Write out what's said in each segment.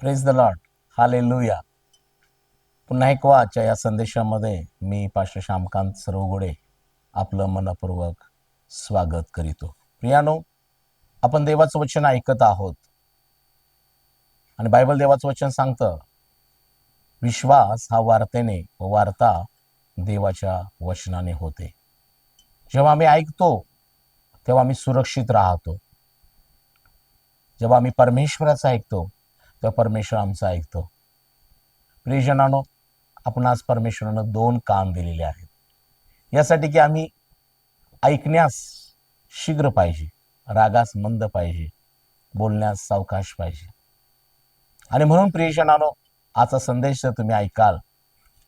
Praise the lot हाले लुया पुन्हा एक आजच्या या संदेशामध्ये मी पाश्र श्यामकांत सरवगोडे आपलं मनपूर्वक स्वागत करीतो. प्रियानो आपण देवाचं वचन ऐकत आहोत. आणि बायबल देवाचं वचन सांगतं विश्वास हा वार्तेने व वार्ता देवाच्या वचनाने होते. जेव्हा आम्ही ऐकतो तेव्हा आम्ही सुरक्षित राहतो. जेव्हा आम्ही परमेश्वराचं ऐकतो तेव्हा परमेश्वर आमचं ऐकतो? प्रियजनानो आपण आज परमेश्वरानं दोन काम दिलेले आहेत. यासाठी की आम्ही ऐकण्यास शीघ्र पाहिजे रागास मंद पाहिजे बोलण्यास सावकाश पाहिजे. आणि म्हणून प्रियजनानो आजचा संदेश जर तुम्ही ऐकाल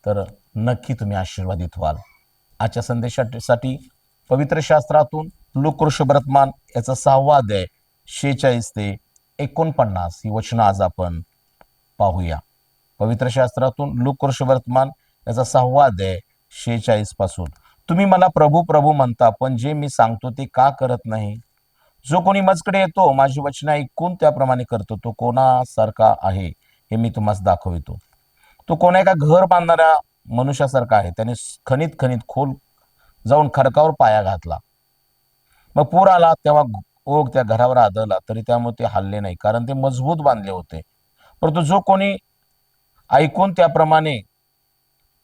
तर नक्की तुम्ही आशीर्वादित व्हाल. आजच्या संदेशासाठी पवित्र शास्त्रातून लुकृष वर्तमान याचा सहावा अध्याय शेचाळीस ते एकोणपन्नास ही वचनं आज आपण पाहूया. पवित्र शास्त्रातून लुकृष वर्तमान याचा सहावा अध्याय शेचाळीसपासून. तुम्ही मला प्रभू प्रभू म्हणता पण जे मी सांगतो ते का करत नाही? जो कोणी मजकडे येतो माझी वचनं ऐकून त्याप्रमाणे करतो तो कोणासारखा आहे हे मी तुम्हाला दाखवितो. तो कोणा एका घर बांधणाऱ्या मनुष्यासारखा आहे त्याने खनित खनित खोल जाऊन खडकावर पाया घातला. मग पूर आला तेव्हा ओघ त्या घरावर आदळला तरी त्यामुळे ते हल्ले नाही. कारण ते मजबूत बांधले होते. परंतु जो कोणी ऐकून त्याप्रमाणे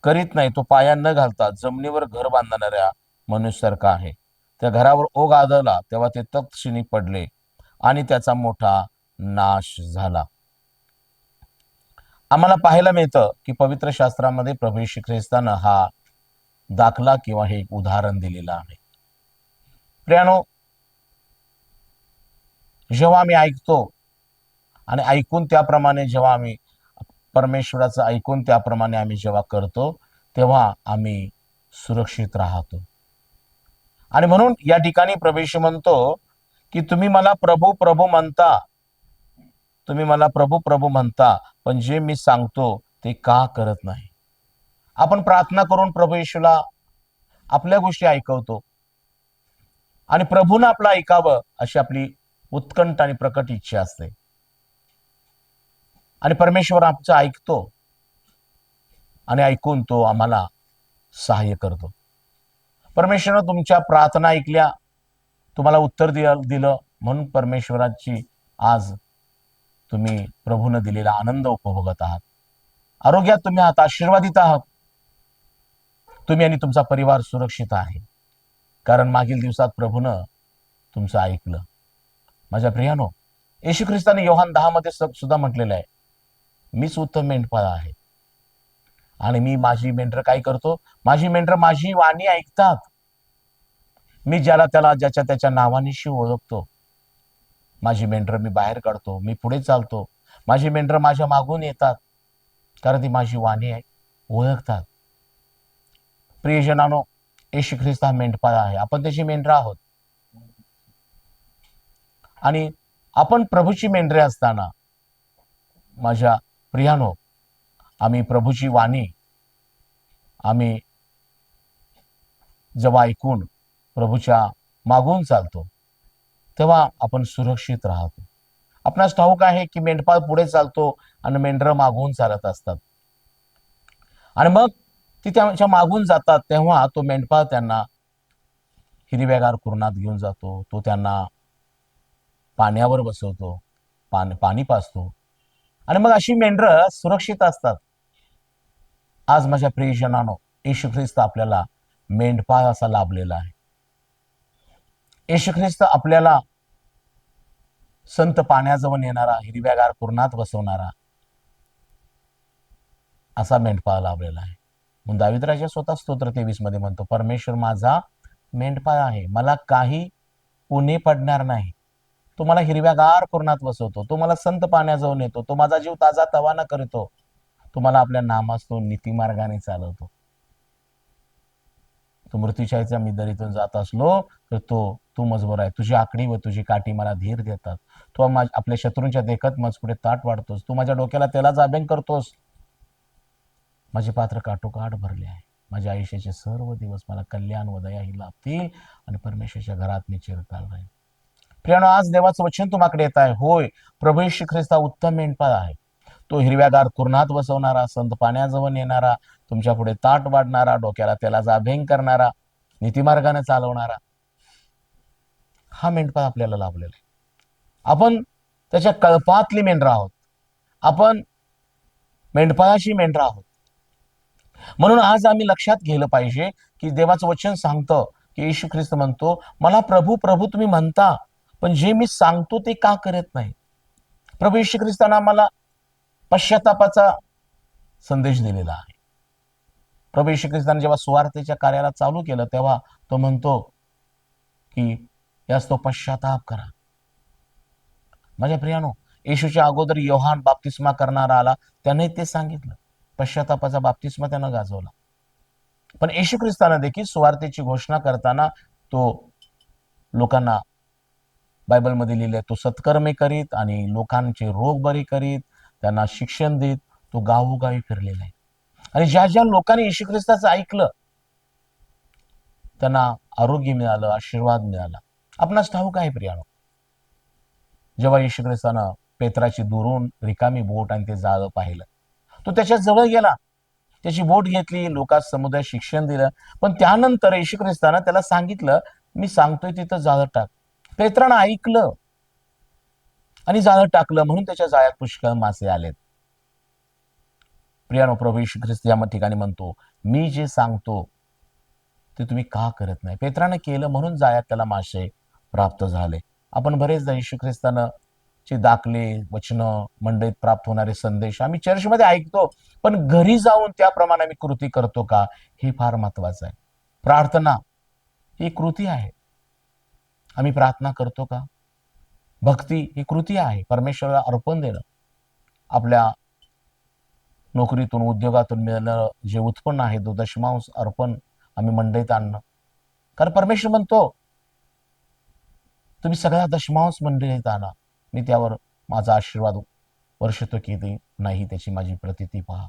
करीत नाही तो पाया न घालता जमिनीवर घर बांधणाऱ्या मनुष्यसारखा आहे. त्या घरावर ओघ आदळला तेव्हा ते तक्षिणी पडले आणि त्याचा मोठा नाश झाला. आम्हाला पाहायला मिळतं की पवित्र शास्त्रामध्ये प्रभू श्री ख्रिस्तानं हा दाखला किंवा हे एक उदाहरण दिलेलं आहे. प्रियानो जेव्हा आम्ही ऐकतो आणि ऐकून त्याप्रमाणे जेव्हा आम्ही परमेश्वराचं ऐकून त्याप्रमाणे आम्ही जेव्हा करतो तेव्हा आम्ही सुरक्षित राहतो. आणि म्हणून या ठिकाणी प्रवेश म्हणतो की तुम्ही मला प्रभू प्रभू म्हणता. तुम्ही मला प्रभू प्रभू म्हणता पण जे मी सांगतो ते का करत नाही? आपण प्रार्थना करून प्रभू येशूला आपल्या गोष्टी ऐकवतो. आणि प्रभूनं आपलं ऐकावं अशी आपली उत्कंठ आणि प्रकट इच्छा असते. आणि परमेश्वर आमचं ऐकतो आणि ऐकून तो आम्हाला सहाय्य करतो. परमेश्वरनं तुमच्या प्रार्थना ऐकल्या तुम्हाला उत्तर दिलं दिलं म्हणून परमेश्वराची आज तुम्ही प्रभूनं दिलेला आनंद उपभोगत आहात. आरोग्यात तुम्ही आहात आशीर्वादित आहात. तुम्ही आणि तुमचा परिवार सुरक्षित आहे. कारण मागील दिवसात प्रभूनं तुमचं ऐकलं. माझ्या प्रियानो येशू ख्रिस्ताने योहान दहा मध्ये सुद्धा म्हटलेलं आहे मीच उत्तम मेंढपाळ आहे. आणि मी माझी मेंढर काय करतो? माझी मेंढर माझी वाणी ऐकतात. मी ज्याला त्याला ज्याच्या त्याच्या नावानिशी ओळखतो. माझी मेंढर मी बाहेर काढतो मी पुढे चालतो. माझी मेंढर माझ्या मागून येतात कारण ती माझी वाणी आहे ओळखतात. प्रियजनानो येशू ख्रिस्त हा मेंढपाळ आहे. आपण त्याची मेंढर आहोत. आणि आपण प्रभूची मेंढरे असताना माझ्या प्रियानो आम्ही प्रभूची वाणी आम्ही जेव्हा ऐकून प्रभूच्या मागून चालतो तेव्हा आपण सुरक्षित राहतो. आपणास ठाऊक आहे की मेंढपाळ पुढे चालतो आणि मेंढरं मागून चालत असतात. आणि मग ती त्यांच्या मागून जातात तेव्हा तो मेंढपाळ त्यांना हिरव्यागार कुरणात घेऊन जातो तो त्यांना पाण्यावर बसवतो पाणी पाणी पाजतो. आणि मग अशी मेंढरं सुरक्षित असतात. आज माझ्या प्रियजनानो येशू ख्रिस्त आपल्याला मेंढपाळ असा लाभलेला आहे. येशू ख्रिस्त आपल्याला संत पाण्याजवळ येणारा हिरव्यागार पूर्णात बसवणारा असा मेंढपाळ लाभलेला आहे. म्हणून दाविद्राच्या स्वतः स्तोत्र तेवीसमध्ये म्हणतो परमेश्वर माझा मेंढपाळ आहे. मला काही उणे पडणार नाही. तो मला हिरव्यागार पूर्णात बसवतो तो मला संत पाण्याजवळ नेतो तो माझा जीव ताजा तवाना करतो तो मला आपल्या नामास तो नीतिमार्गाने चालवतो. तो मृत्यूशाहीचा मी दरीतून जात असलो तर तो तू मजबूर आहे. तुझी आकडी व तुझी काठी मला धीर देतात. तू मा- आपल्या शत्रूंच्या देखत मजपुढे ताट वाढतोस. तू माझ्या डोक्याला तेलाचा अभ्यंग करतोस. माझे पात्र काठोकाठ भरले आहे. माझ्या आयुष्याचे सर्व दिवस मला कल्याण व दया ही लाभतील आणि परमेश्वरच्या घरात मी चिरकाल राहील प्रियानो आज देवाचं वचन तुम्हाकडे येत आहे. होय प्रभू श्री ख्रिस्ता उत्तम मेंढपाळ आहे. तो हिरव्यागार कुरणात बसवणारा संत पाण्याजवळ नेणारा तुमच्यापुढे ताट वाढणारा डोक्याला तेलाचा जाभेंग करणारा नीतिमार्गाने चालवणारा हा मेंढपाळ आपल्याला लाभलेला आहे. आपण त्याच्या कळपातली मेंढरा आहोत. आपण मेंढपाळाशी मेंढरा आहोत. म्हणून आज आम्ही लक्षात घेलं पाहिजे की देवाचं वचन सांगतं की येशू ख्रिस्त म्हणतो मला प्रभू प्रभू तुम्ही म्हणता पण जे मी सांगतो ते का करत नाही? प्रभू श्री ख्रिस्तानं आम्हाला पश्चातापाचा संदेश दिलेला आहे. प्रभू श्री ख्रिस्तान जेव्हा सुवार्थेच्या कार्याला चालू केलं तेव्हा तो म्हणतो की यास तो पश्चाताप करा. माझ्या प्रियानो येशूच्या अगोदर योहान बाप्तिस्मा करणारा आला त्याने ते सांगितलं. पश्चातापाचा बाप्तिस्मा त्यानं गाजवला. पण येशू ख्रिस्तानं देखील सुवार्थेची घोषणा करताना तो लोकांना बायबलमध्ये लिहिले तो सत्कर्मे करीत आणि लोकांचे रोग बरे करीत त्यांना शिक्षण देत तो गावोगावी फिरलेला आहे. आणि ज्या ज्या लोकांनी येशू ख्रिस्ताचं ऐकलं त्यांना आरोग्य मिळालं आशीर्वाद मिळाला. आपणास ठाऊक आहे प्रियानो. जेव्हा येशू ख्रिस्तानं पेत्राची दुरून रिकामी बोट आणि ते जाळं पाहिलं तो त्याच्याजवळ गेला. त्याची बोट घेतली लोकात समुदाय शिक्षण दिलं पण त्यानंतर येशू ख्रिस्तानं त्याला सांगितलं मी सांगतोय तिथं जाळं टाक. पेत्रानं ऐकलं आणि जाळं टाकलं म्हणून त्याच्या जाळ्यात पुष्कळ मासे आलेत. प्रियानो प्रभू ख्रिस्त या ठिकाणी म्हणतो मी जे सांगतो ते तुम्ही का करत नाही? पेत्रानं केलं म्हणून जाळ्यात त्याला मासे प्राप्त झाले. आपण बरेचदा येशू ख्रिस्तानं चे दाखले वचनं मंडईत प्राप्त होणारे संदेश आम्ही चर्चमध्ये ऐकतो पण घरी जाऊन त्याप्रमाणे आम्ही कृती करतो का हे फार महत्वाचं आहे. प्रार्थना ही कृती आहे. आम्ही प्रार्थना करतो का? भक्ती ही कृती आहे. परमेश्वराला अर्पण देणं. आपल्या नोकरीतून उद्योगातून मिळणं जे उत्पन्न आहे तो दशमांश अर्पण आम्ही मंडईत आणणं. कारण परमेश्वर म्हणतो तुम्ही सगळ्या दशमांश मंडळीत आणा. मी त्यावर माझा आशीर्वाद वर्षतो की नाही त्याची माझी प्रतिती पहा.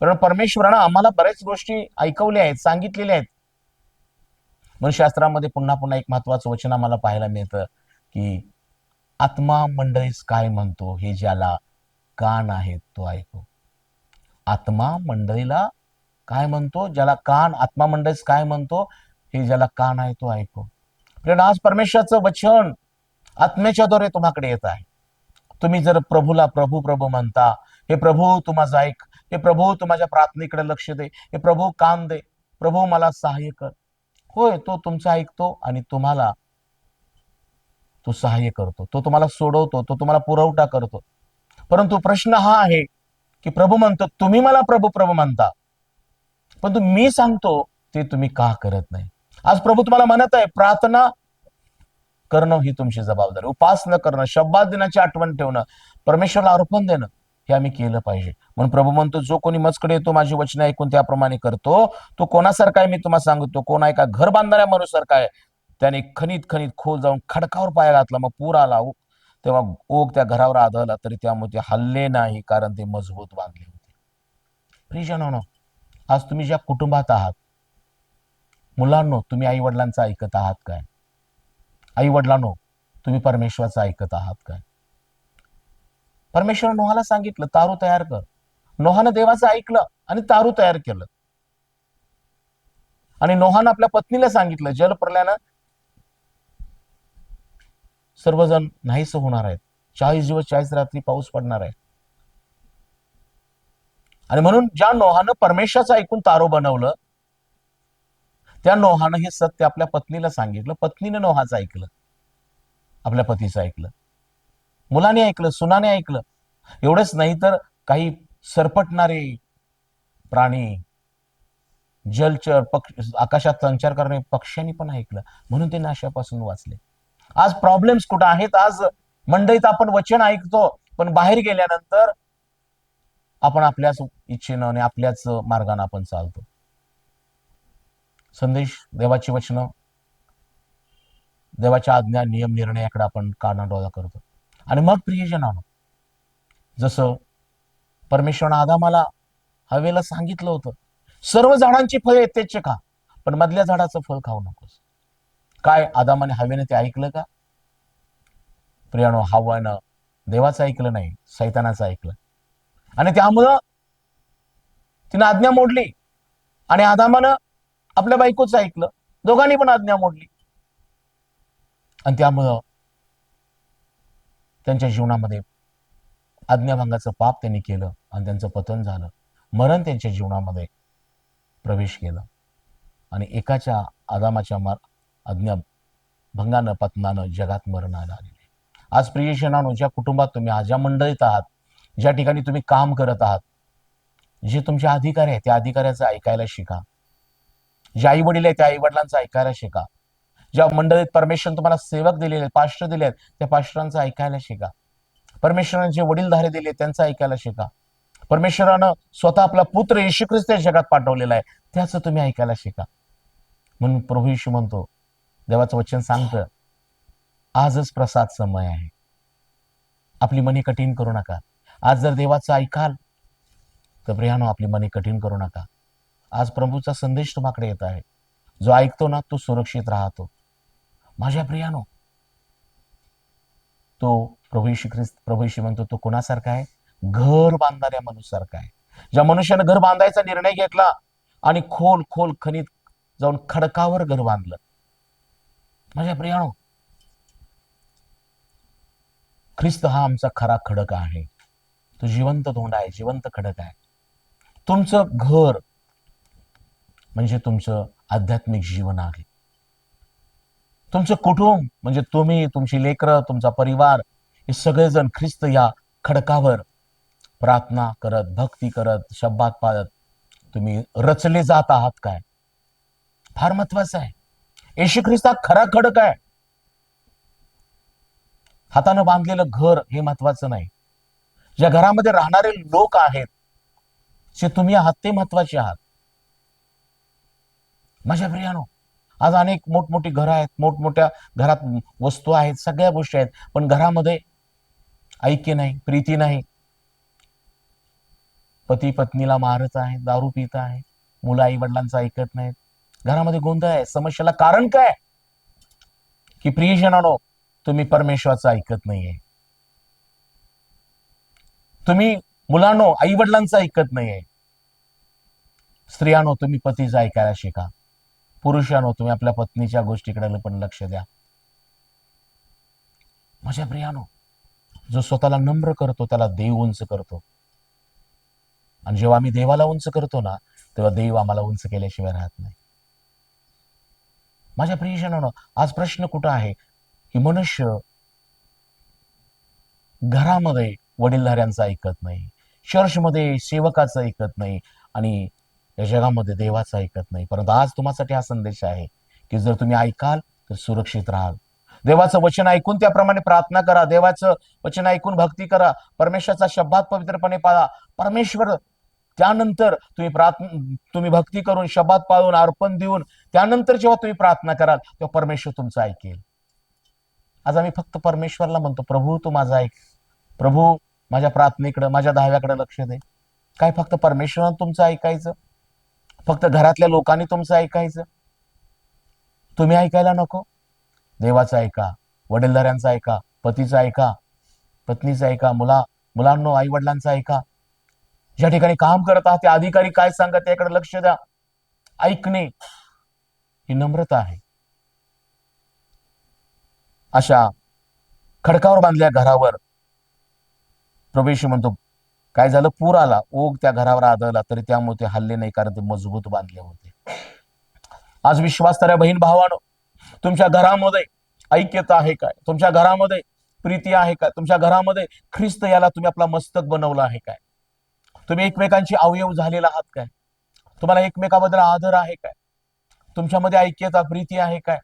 कारण परमेश्वरानं आम्हाला बऱ्याच गोष्टी ऐकवल्या आहेत सांगितलेल्या आहेत. म्हणून शास्त्रामध्ये पुन्हा पुन्हा एक महत्वाचं वचन आम्हाला पाहायला मिळतं की आत्मा मंडळीस काय म्हणतो हे ज्याला कान आहेत तो ऐको आत्मा मंडळीला काय म्हणतो? ज्याला कान आत्मा मंडळीस काय म्हणतो? हे ज्याला कान आहे तो ऐको कारण आज परमेश्वराचं वचन आत्म्याच्या द्वारे तुम्हाकडे येत आहे. तुम्ही जर प्रभूला प्रभू प्रभू म्हणता हे प्रभू तू ऐक हे प्रभू तू माझ्या प्रार्थनेकडे लक्ष दे हे प्रभू कान दे प्रभू मला सहाय्य कर. होय तो तुमचं ऐकतो आणि तुम्हाला तो सहाय्य करतो. तो तुम्हाला सोडवतो तो तुम्हाला पुरवठा करतो. परंतु प्रश्न हा आहे की प्रभू म्हणतो तुम्ही मला प्रभू प्रभू म्हणता. परंतु मी सांगतो ते तुम्ही का करत नाही? आज प्रभू तुम्हाला म्हणत आहे प्रार्थना करणं ही तुमची जबाबदारी. उपासना करणं शब्दात दिनाची आठवण ठेवणं परमेश्वरला अर्पण देणं. हे आम्ही केलं पाहिजे. म्हणून प्रभू म्हणतो जो कोणी मजकडे येतो माझी वचन ऐकून त्याप्रमाणे करतो. तो कोणासारखा आहे मी तुम्हाला सांगतो. कोण आहे का घर बांधणाऱ्या माणूसारखा आहे. त्याने खनित खनित खोल जाऊन खडकावर पाया घातला. मग पूर आला तेव्हा ओग त्या घरावर आदळला. तरी त्यामुळे ते हल्ले नाही कारण ते मजबूत बांधले होते. आज तुम्ही ज्या कुटुंबात आहात मुलांनो तुम्ही आई वडिलांचं ऐकत आहात काय? आई वडिलांनो तुम्ही परमेश्वराचं ऐकत आहात काय? परमेश्वर नोहाला सांगितलं तारू तयार कर. नोहानं देवाचं ऐकलं आणि तारू तयार केलं. आणि नोहानं आपल्या पत्नीला सांगितलं जल प्रल्यानं सर्वजण नाहीस होणार आहेत. चाळीस दिवस चाळीस रात्री पाऊस पडणार आहे. आणि म्हणून ज्या नोहानं परमेश्वराचं ऐकून तारो बनवलं त्या नोहानं हे सत्य आपल्या पत्नीला सांगितलं. पत्नीने नोहाचं ऐकलं. आपल्या पतीचं ऐकलं. मुलाने ऐकलं सुनाने ऐकलं. एवढंच नाही तर काही सरपटणारे प्राणी जलचर पक्ष आकाशात संचार करणारे पक्ष्यांनी पण ऐकलं. म्हणून ते नाशापासून वाचले. आज प्रॉब्लेम्स कुठं आहेत? आज मंडईत आपण वचन ऐकतो पण बाहेर गेल्यानंतर आपण आपल्याच इच्छेनं आणि आपल्याच मार्गाने आपण चालतो. संदेश देवाची वचनं देवाच्या आज्ञा नियम निर्णयाकडे आपण कानाडोळा करतो. आणि मग प्रियजनानं जसं परमेश्वरानं आदामाला हवेला सांगितलं होतं सर्व झाडांची फळे येतेच खा पण मधल्या झाडाचं फळ खाऊ नकोस. काय आदामाने हवेने ते ऐकलं का? प्रियानो हवानं देवाचं ऐकलं नाही सैतानाचं ऐकलं. आणि त्यामुळं तिनं आज्ञा मोडली. आणि आदामानं आपल्या बायकोचं ऐकलं. दोघांनी पण आज्ञा मोडली. आणि त्यामुळं त्यांच्या जीवनामध्ये आज्ञाभंगाचं पाप त्यांनी केलं आणि त्यांचं पतन झालं. मरण त्यांच्या जीवनामध्ये प्रवेश केला. आणि एकाच्या आदामाच्या मार आज्ञा भंगानं पतनानं जगात मरण आलं आलेलं आज प्रियजनानो ज्या कुटुंबात तुम्ही आज ज्या मंडळीत आहात ज्या ठिकाणी तुम्ही काम करत आहात जे तुमचे अधिकारी आहेत त्या अधिकाऱ्याचं ऐकायला शिका. जे आई वडील आहे त्या आई वडिलांचं ऐकायला शिका. ज्या मंडळीत परमेश्वर तुम्हाला सेवक दिलेले आहेत पास्टर दिले आहेत त्या पास्टरांचं ऐकायला शिका. परमेश्वराने जे वडीलधारे दिले आहेत, त्यांचं ऐकायला शिका. परमेश्वरानं स्वतः आपला पुत्र येशू ख्रिस्त या जगात पाठवलेला आहे त्याचं तुम्ही ऐकायला शिका. म्हणून प्रभू येशू म्हणतो देवाचं वचन सांगतं आजच प्रसाद समय आहे. आपली मने कठीण करू नका. आज जर देवाचं ऐकाल तर प्रियानो आपली मने कठीण करू नका. आज प्रभूचा संदेश तुम्हाकडे येत आहे. जो ऐकतो ना तो सुरक्षित राहतो. माझ्या प्रियानो तो प्रभू ख्रिस्त प्रभू येशू म्हणतो तो कोणासारखा आहे? घर बांधणाऱ्या मनुष्यासारखा आहे. ज्या मनुष्यानं घर बांधायचा निर्णय घेतला आणि खोल खोल खनित जाऊन खडकावर घर बांधलं. माझ्या प्रियानो ख्रिस्त हा आमचा खरा खडक आहे. तो जिवंत धोंड आहे जिवंत खडक आहे. तुमचं घर म्हणजे तुमचं आध्यात्मिक जीवन आहे. तुमचं कुटुंब म्हणजे तुम्ही तुमची लेकरं तुमचा परिवार हे सगळेजण ख्रिस्त या खडकावर प्रार्थना करत भक्ती करत शब्दात पाळत तुम्ही रचले जात आहात काय? फार महत्वाचं आहे. येशू ख्रिस्त हा खरा खडक आहे. हातानं बांधलेलं घर हे महत्वाचं नाही. ज्या घरामध्ये राहणारे लोक आहेत जे तुम्ही आहात ते महत्त्वाचे आहात. माझ्या प्रियानो आज अनेक मोठमोठी घरं आहेत मोठमोठ्या घरात वस्तू आहेत सगळ्या गोष्टी आहेत पण घरामध्ये ऐक्य नाही प्रीती नाही. पती पत्नीला मारत आहे दारू पित आहे मुलं आई वडिलांचं ऐकत नाहीत. घरामध्ये गोंधळ आहे समस्येला कारण काय? की प्रियजनानो तुम्ही परमेश्वराचं ऐकत नाहीये. तुम्ही मुलांनो आई वडिलांचं ऐकत नाहीये. स्त्रियानो तुम्ही पतीचं ऐकायला शिका. पुरुषांनो तुम्ही आपल्या पत्नीच्या गोष्टीकडे पण लक्ष द्या. माझ्या प्रियानो जो स्वतःला नम्र करतो त्याला देव उंच करतो. आणि जेव्हा आम्ही देवाला उंच करतो ना तेव्हा देव आम्हाला उंच केल्याशिवाय राहत नाही. माझ्या प्रियजनानं आज प्रश्न कुठं आहे की मनुष्य घरामध्ये वडीलधाऱ्यांचं ऐकत नाही चर्चमध्ये सेवकाचं ऐकत नाही आणि या जगामध्ये देवाचं ऐकत नाही. परंतु आज तुम्हासाठी हा संदेश आहे की जर तुम्ही ऐकाल तर सुरक्षित राहाल. देवाचं वचन ऐकून त्याप्रमाणे प्रार्थना करा. देवाचं वचन ऐकून भक्ती करा. परमेश्वराचा शब्दात पवित्रपणे पाळा. परमेश्वर त्यानंतर तुम्ही प्रार्थना तुम्ही भक्ती करून शब्दात पाळून अर्पण देऊन त्यानंतर जेव्हा तुम्ही प्रार्थना कराल तेव्हा परमेश्वर तुमचं ऐकेल. आज आम्ही फक्त परमेश्वरला म्हणतो प्रभू तू माझा ऐक. प्रभू माझ्या प्रार्थनेकडे माझ्या दहाव्याकडे लक्ष दे. काय फक्त परमेश्वरानं तुमचं ऐकायचं? फक्त घरातल्या लोकांनी तुमचं ऐकायचं. तुम्ही ऐकायला नको. देवाचं ऐका वडीलधाऱ्यांचं ऐका पतीचं ऐका पत्नीचं ऐका मुला मुलांनो आई वडिलांचं ऐका. ज्या ठिकाणी काम करत आहात ते अधिकारी काय सांगत त्याकडे लक्ष द्या. ऐकणे ही नम्रता आहे. अशा खडकावर बांधल्या घरावर प्रवेश म्हणतो काय झालं? पूर आला. ओघ त्या घरावर आदळला तरी त्यामुळे ते हल्ले नाही कारण ते मजबूत बांधले होते. आज विश्वास त्या बहीण भावानो तुमच्या घरामध्ये ऐक्यता आहे काय? तुमच्या घरामध्ये प्रीती आहे काय? तुमच्या घरामध्ये ख्रिस्त याला तुम्ही आपला मस्तक बनवला आहे काय? तुम्ही एकमेकांची अवयव झालेला आहात काय? तुम्हाला एकमेकाबद्दल आदर आहे काय? तुमच्यामध्ये ऐक्यता प्रीती आहे काय?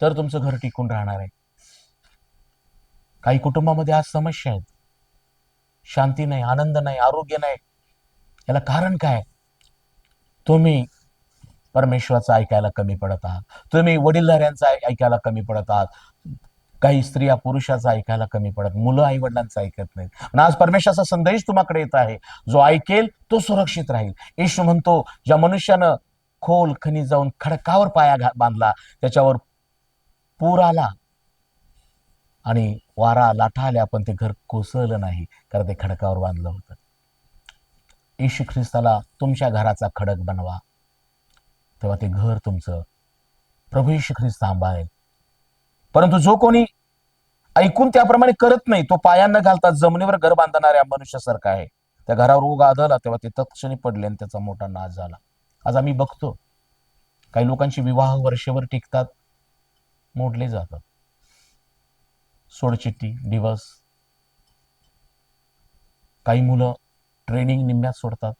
तर तुमचं घर टिकून राहणार आहे. काही कुटुंबामध्ये आज समस्या आहेत. शांती नाही आनंद नाही आरोग्य नाही. याला कारण काय? तुम्ही परमेश्वराचं ऐकायला कमी पडत आहात. तुम्ही वडीलधाऱ्यांचं ऐकायला कमी पडत आहात. काही स्त्रिया पुरुषाचं ऐकायला कमी पडत मुलं आई वडिलांचं ऐकत नाहीत. आज परमेश्वराचा संदेश तुम्हाकडे येत आहे. जो ऐकेल तो सुरक्षित राहील. येशू म्हणतो ज्या मनुष्यानं खोल खनी जाऊन खडकावर पाया घा- बांधला त्याच्यावर पूर आला. आणि वारा लाटा आल्या पण ते घर कोसळलं नाही कारण ते खडकावर बांधलं होतं. येशू ख्रिस्ताला तुमच्या घराचा खडक बनवा. तेव्हा ते घर तुमचं प्रभू येशू ख्रिस्त सांभाळेल परंतु जो कोणी ऐकून त्याप्रमाणे करत नाही तो पायांना घालता जमिनीवर घर बांधणाऱ्या मनुष्यासारखा आहे. त्या घरावर ओघ आदळला तेव्हा ते तत्क्षणी पडले आणि त्याचा मोठा नाश झाला. आज आम्ही बघतो काही लोकांचे विवाह वर्षभर टिकतात मोडले जातात. सोडचिठ्ठी दिवस. काही मुलं ट्रेनिंग निम्म्यात सोडतात.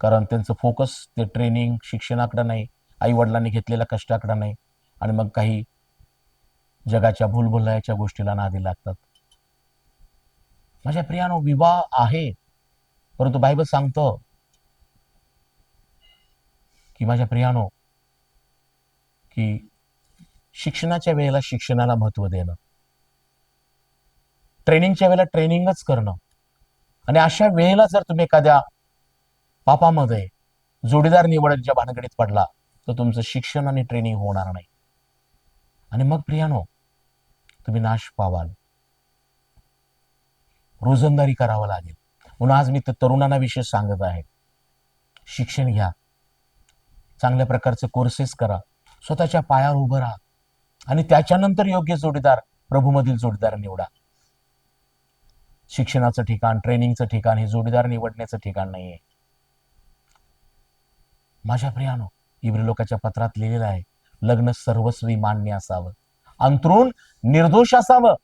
कारण त्यांचं फोकस ते ट्रेनिंग शिक्षणाकडे नाही आई वडिलांनी घेतलेल्या कष्टाकडे नाही आणि मग काही जगाच्या भूलभुलायाच्या गोष्टीला नादी लागतात. माझ्या प्रियानो विवाह आहे. परंतु बायबल सांगतं की माझ्या प्रियानो की शिक्षणाच्या वेळेला शिक्षणाला महत्त्व देणं. ट्रेनिंगच्या वेळेला ट्रेनिंगच करणं. आणि अशा वेळेला जर तुम्ही एखाद्या पापामध्ये जोडीदार निवडच्या भानगडीत पडला तर तुमचं शिक्षण आणि ट्रेनिंग होणार नाही. आणि मग प्रियानो तुम्ही नाश पावाल. रोजंदारी करावं लागेल. म्हणून आज मी तर तरुणांना विशेष सांगत आहे. शिक्षण घ्या. चांगल्या प्रकारचे कोर्सेस करा. स्वतःच्या पायावर उभं राहा. आणि त्याच्यानंतर योग्य जोडीदार प्रभूमधील जोडीदार निवडा. शिक्षणाचं ठिकाण ट्रेनिंगचं ठिकाण हे जोडीदार निवडण्याचं ठिकाण नाहीये. माझ्या प्रियानो इब्री लोकाच्या पत्रात लिहिलेलं आहे लग्न सर्वस्वी मान्य असावं. अंतरून निर्दोष असावं.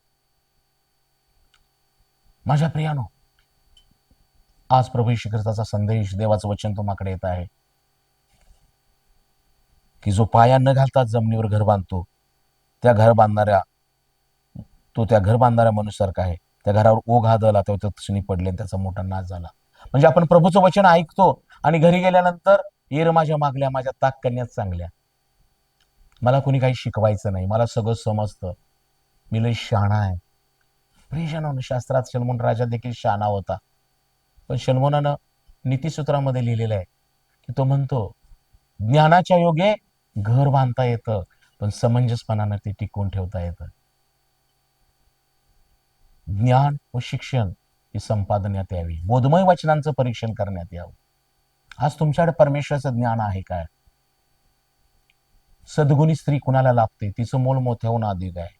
माझ्या प्रियानो आज प्रभू ख्रिस्ताचा संदेश देवाचं वचन तुम्हाकडे येत आहे. की जो पाया न घालता जमिनीवर घर बांधतो त्या घर बांधणाऱ्या तो त्या घर बांधणाऱ्या मनुष्यासारखा आहे. त्या घरावर ओघ आदळला तेव्हा क्षणी पडले आणि त्याचा मोठा नाश झाला. म्हणजे आपण प्रभूचं वचन ऐकतो आणि घरी गेल्यानंतर येर माझ्या मागल्या माझ्या ताक कन्यात चांगल्या. मला कोणी काही शिकवायचं नाही. मला सगळं समजतं. मी लय शहाणा आहे. प्रियजनानं शास्त्रात शलमोन राजा देखील शहाणा होता. पण शलमोनानं नीतीसूत्रामध्ये लिहिलेलं आहे की तो म्हणतो ज्ञानाच्या योगे घर बांधता येतं. पण समंजसपणानं ते टिकवून ठेवता येतं. ज्ञान व शिक्षण हे संपादण्यात यावी. बोधमय वचनांचं परीक्षण करण्यात यावं. आज तुमच्याकडे परमेश्वराचं ज्ञान आहे काय? सद्गुणी स्त्री कुणाला लाभते? तिचं मोल मोठ्याहून अधिक आहे.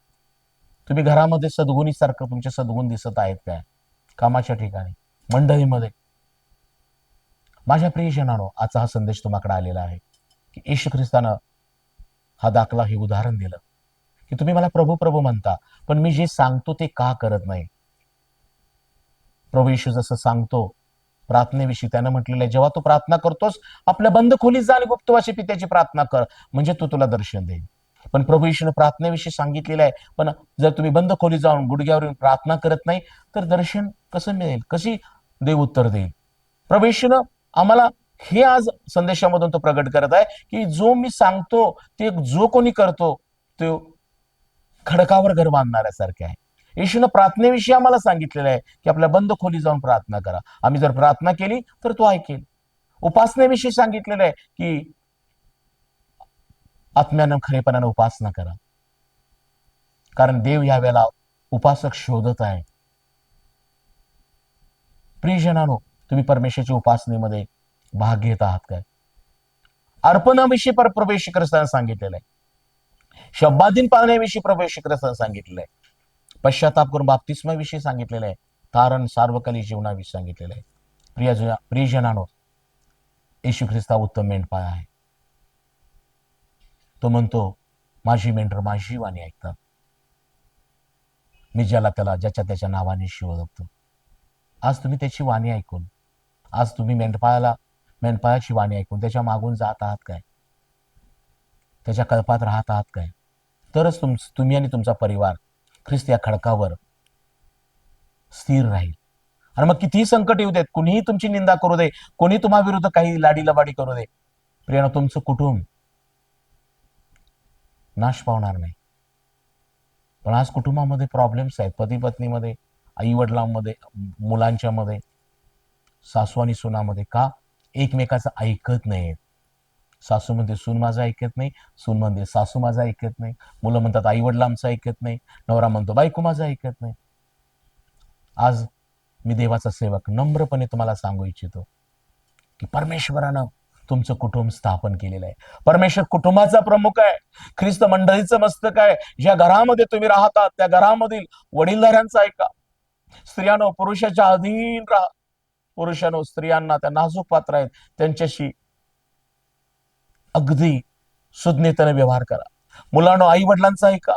तुम्ही घरामध्ये सद्गुणी सारखं तुमचे सद्गुण दिसत आहेत काय? कामाच्या ठिकाणी मंडळीमध्ये. माझ्या प्रियजनानो आजचा हा संदेश तुम्हाकडे आलेला आहे की येशू ख्रिस्तानं हा दाखला हे उदाहरण दिलं. की तुम्ही मला प्रभू प्रभू म्हणता पण मी जे सांगतो ते का करत नाही? प्रभू येशू जसं सांगतो प्रार्थनेविषयी त्यानं म्हटलेलं आहे जेव्हा तू प्रार्थना करतोस आपल्या बंद खोलीत जा आणि गुप्तवाशी पित्याची प्रार्थना कर म्हणजे तो तुला दर्शन देईल. पण प्रभू येशूने प्रार्थनेविषयी सांगितलेलं आहे पण जर तुम्ही बंद खोली जाऊन गुडघ्यावरून प्रार्थना करत नाही तर दर्शन कसं मिळेल? कशी देव उत्तर देईल? प्रभू येशूनं आम्हाला हे आज संदेशामधून तो प्रगट करत आहे की जो मी सांगतो ते जो कोणी करतो तो खडकावर घर बांधणाऱ्यासारखे आहे. येशूनं प्रार्थनेविषयी आम्हाला सांगितलेलं आहे की आपल्या बंद खोली जाऊन प्रार्थना करा. आम्ही जर प्रार्थना केली तर तो ऐकेल. उपासनेविषयी सांगितलेलं आहे की आत्म्यानं खरेपणानं उपासना करा. कारण देव या वेळेला उपासक शोधत आहे. प्रियजनानो तुम्ही परमेश्वरच्या उपासनेमध्ये भाग घेत आहात काय? अर्पणाविषयी पर प्रवेश ख्रिस्तानं सांगितलेलं आहे. शब्दाधीन पाळण्याविषयी प्रवेश ख्रिस्तानं सांगितलेलं आहे. पश्चाताप करून बाप्तिस्माविषयी सांगितलेलं आहे. तारण सार्वकालिक जीवनाविषयी सांगितलेलं आहे. प्रियजना प्रियजनानो येशू ख्रिस्ता उत्तम मेंढपाळ आहे. तो म्हणतो माझी मेंढर माझी वाणी ऐकतात. मी ज्याला त्याला ज्याच्या त्याच्या नावाने ओळखतो आज तुम्ही त्याची वाणी ऐकून आज तुम्ही मेंढपाळाला मेंढपाळाची वाणी ऐकून त्याच्या मागून जात आहात काय? त्याच्या कल्पात राहत आहात काय? तरच तुम तुम्ही आणि तुमचा परिवार ख्रिस्त या खडकावर स्थिर राहील. आणि मग कितीही संकट येऊ देत कुणीही तुमची निंदा करू दे कोणी तुम्हा विरुद्ध काही लाडी लबाडी करू दे प्रियानं तुमचं कुटुंब नाश पावणार नाही. पण आज कुटुंबामध्ये प्रॉब्लेम्स आहेत पती पत्नीमध्ये आई वडिलांमध्ये मुलांच्या मध्ये सासू आणि सुनामध्ये. का? एकमेकाचं ऐकत नाहीत. सासू म्हणते सून माझं ऐकत नाही. सून म्हणते सासू माझं ऐकत नाही. मुलं म्हणतात आई वडील आमचं ऐकत नाही. नवरा म्हणतो बायको माझं ऐकत नाही. आज मी देवाचा सेवक नम्रपणे तुम्हाला सांगू इच्छितो की परमेश्वरानं तुमचं कुटुंब स्थापन केलेलं आहे. परमेश्वर कुटुंबाचा प्रमुख आहे. ख्रिस्त मंडळीचं मस्तक आहे. ज्या घरामध्ये तुम्ही राहतात त्या घरामधील वडीलधाऱ्यांचा ऐका. स्त्रियानो पुरुषाच्या अधीन राहा. पुरुषानो स्त्रियांना त्या नाजूक पात्र आहेत. त्यांच्याशी अगदी सुज्ञतेने व्यवहार करा. मुलांनो आई वडिलांचा ऐका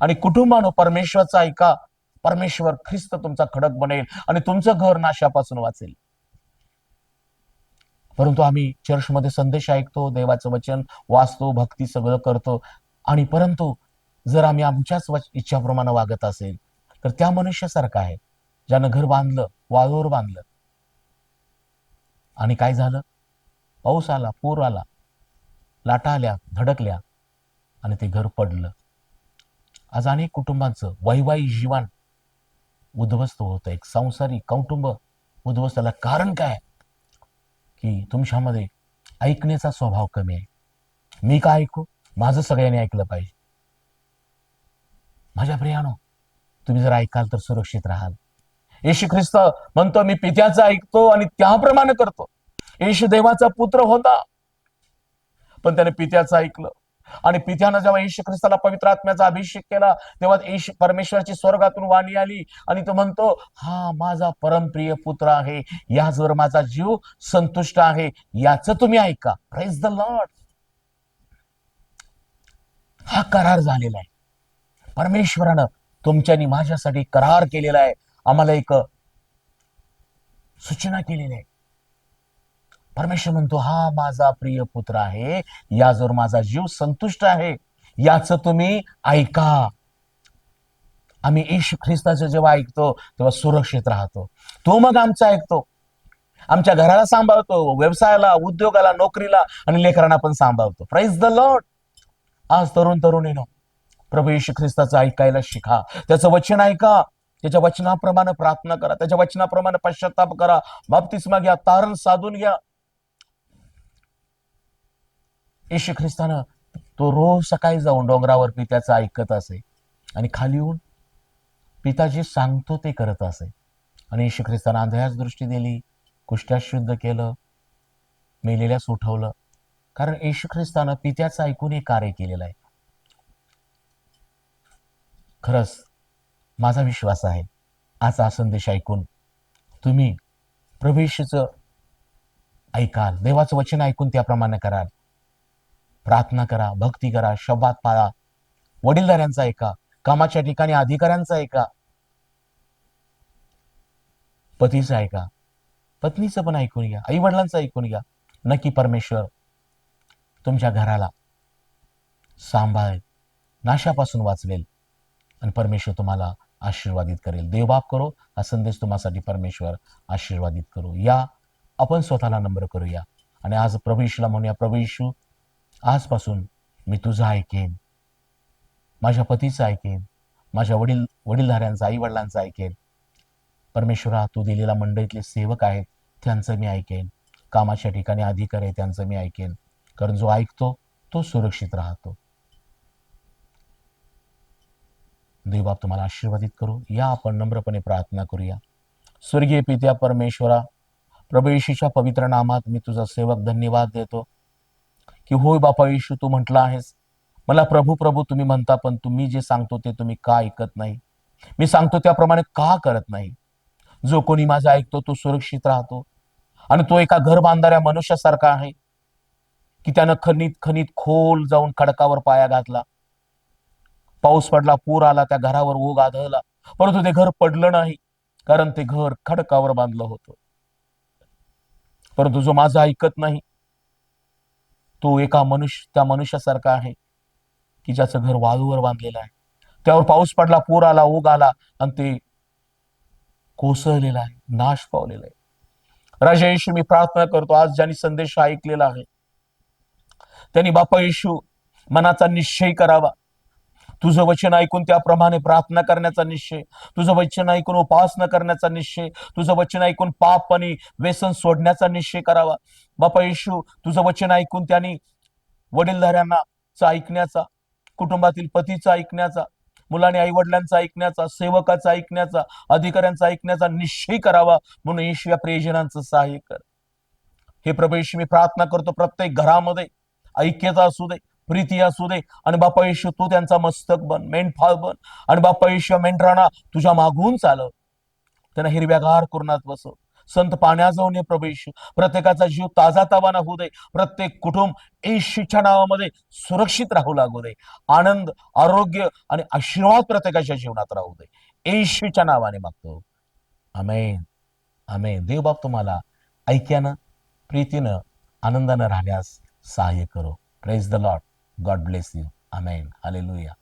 आणि कुटुंबानो परमेश्वरचा ऐका. परमेश्वर ख्रिस्त तुमचा खडक बनेल आणि तुमचं घर नाशापासून वाचेल. परंतु आम्ही चर्चमध्ये संदेश ऐकतो देवाचं वचन वाचतो भक्ती सगळं करतो. आणि परंतु जर आम्ही आमच्याच वच- इच्छाप्रमाणे वागत असेल तर त्या मनुष्यासारखं आहे ज्यानं घर बांधलं वाळूवर बांधलं आणि काय झालं? पाऊस आला पूर आला लाटा आल्या धडकल्या आणि ते घर पडलं. आज अनेक कुटुंबांचं वैवाही जीवन उद्ध्वस्त होतं. एक संसारी कौटुंब उद्ध्वस्ताला कारण काय? की तुमच्यामध्ये ऐकण्याचा स्वभाव कमी आहे. मी काय ऐकू? माझं सगळ्यांनी ऐकलं पाहिजे. माझ्या प्रियानो तुम्ही जर ऐकाल तर सुरक्षित राहाल. येशू ख्रिस्त म्हणतो मी पित्याचं ऐकतो आणि त्याप्रमाणे करतो. येशू देवाचा पुत्र होता. पण त्याने पित्याचं ऐकलं. आणि पित्यानं जेव्हा येशू ख्रिस्ताला पवित्र आत्म्याचा अभिषेक केला तेव्हा येशू परमेश्वराची स्वर्गातून वाणी आली आणि तो म्हणतो हा माझा परमप्रिय पुत्र आहे. याचवर माझा जीव संतुष्ट आहे. याच तुम्ही ऐका. प्रेज द लॉर्ड हा करार झालेला आहे. परमेश्वरानं तुमच्यानी माझ्यासाठी करार केलेला आहे. आम्हाला एक सूचना केलेली आहे. परमेश्वर म्हणतो हा माझा प्रिय पुत्र आहे. याजवर माझा जीव संतुष्ट आहे. याच तुम्ही ऐका. आम्ही येशू ख्रिस्ताचं जेव्हा ऐकतो तेव्हा सुरक्षित राहतो. तो मग आमचा ऐकतो. आमच्या घराला सांभाळतो व्यवसायाला उद्योगाला नोकरीला आणि लेकरांना पण सांभाळतो. प्राईज द लॉर्ड आज तरुण तरुणीनो प्रभू येशू ख्रिस्ताचं ऐकायला शिका. त्याचं वचन ऐका. त्याच्या वचनाप्रमाणे प्रार्थना करा. त्याच्या वचनाप्रमाणे पश्चाताप करा. बाप्तिस्मा घ्या. तारण साधून घ्या. येशू ख्रिस्तानं तो रोज सकाळी जाऊन डोंगरावर पित्याचं ऐकत असे आणि खाली येऊन पिता जे सांगतो ते करत असे. आणि येशू ख्रिस्तानं आंधळ्याच दृष्टी दिली कुष्ट्या शुद्ध केलं मेलेल्यास उठवलं कारण येशू ख्रिस्तानं पित्याचं ऐकून हे कार्य केलेलं आहे. खरंच माझा विश्वास आहे. आज हा संदेश ऐकून तुम्ही प्रभू ऐकाल. देवाचं वचन ऐकून त्याप्रमाणे कराल. प्रार्थना करा भक्ती करा शब्दात पाळा. वडीलधाऱ्यांचा ऐका कामाच्या ठिकाणी अधिकाऱ्यांचा ऐका. पतीचं ऐका. पत्नीचं पण ऐकून घ्या आई वडिलांचं ऐकून घ्या. नक्की परमेश्वर तुमच्या घराला सांभाळेल नाशापासून वाचवेल. आणि परमेश्वर तुम्हाला आशीर्वादित करेल. देवबाप करो हा संदेश तुम्हासाठी परमेश्वर आशीर्वादित करू. या आपण स्वतःला नम्र करूया. आणि आज प्रभू येशूला म्हणूया प्रभू येशू आजपासून मी तुझं ऐकेन. माझ्या पतीचं ऐकेन. माझ्या वडील वडीलधाऱ्यांचं आई वडिलांचं ऐकेन. परमेश्वरा तू दिलेला मंडळीतले सेवक आहेत त्यांचं मी ऐकेन. कामाच्या ठिकाणी अधिकारी आहे त्यांचं मी ऐकेन. कारण जो ऐकतो तो सुरक्षित राहतो. देवबाप तुम्हाला आशीर्वादित करू. या आपण नम्रपणे प्रार्थना करूया. स्वर्गीय पित्या परमेश्वरा प्रभयशीच्या पवित्र नामात मी तुझा सेवक धन्यवाद देतो. की होय बापा येशू तू म्हटला आहेस मला प्रभू प्रभू तुम्ही म्हणता पण तुम्ही जे सांगतो ते तुम्ही का ऐकत नाही? मी सांगतो त्याप्रमाणे का करत नाही? जो कोणी माझा ऐकतो तो सुरक्षित राहतो. आणि तो एका घर बांधणाऱ्या मनुष्यासारखा आहे की त्यानं खनित खनित खोल जाऊन खडकावर पाया घातला. पाऊस पडला पूर आला त्या घरावर ओघ आढळला परंतु ते घर पडलं नाही कारण ते घर खडकावर बांधलं होतं. परंतु जो माझा ऐकत नाही तो एका मनुष्य त्या मनुष्यासारखा आहे की ज्याचं घर वाळूवर बांधलेलं आहे. त्यावर पाऊस पडला पूर आला ओघ आला आणि ते कोसळलेलं आहे नाश पावलेला आहे. राजा येशू मी प्रार्थना करतो आज ज्यांनी संदेश ऐकलेला आहे त्यांनी बापा येशू मनाचा निश्चय करावा. तुझं वचन ऐकून त्याप्रमाणे प्रार्थना करण्याचा निश्चय तुझं वचन ऐकून उपासना करण्याचा निश्चय तुझं वचन ऐकून पाप आणि व्यसन सोडण्याचा निश्चय करावा. बापा येशू तुझं वचन ऐकून त्यांनी वडीलधाऱ्यांना चा ऐकण्याचा कुटुंबातील पतीचा ऐकण्याचा मुलाने आई वडिलांचा ऐकण्याचा सेवकाचा ऐकण्याचा अधिकाऱ्यांचा ऐकण्याचा निश्चय करावा म्हणून येशू या प्रियजनांचं सहाय्य कर. हे प्रभेश मी प्रार्थना करतो प्रत्येक घरामध्ये ऐक्यता असू दे प्रीती असू दे. आणि बापा येशू तू त्यांचा मस्तक बन मेंढफाळ बन. आणि बापा येशू मेंढराणा तुझ्या मागून चालव. त्यांना हिरव्यागार कुरणात बसव. संत पाण्या जाऊन प्रवेश प्रत्येकाचा जीव ताजा तावाना होऊ दे. प्रत्येक कुटुंब येशूच्या नावामध्ये सुरक्षित राहू लागू दे. आनंद आरोग्य आणि आशीर्वाद प्रत्येकाच्या जीवनात राहू दे. येशूच्या नावाने मागतो. अमेन अमेन देवबाप तुम्हाला ऐक्यानं प्रीतीनं आनंदानं राहण्यास सहाय्य करो. Praise the Lord God bless you. Amen. Hallelujah.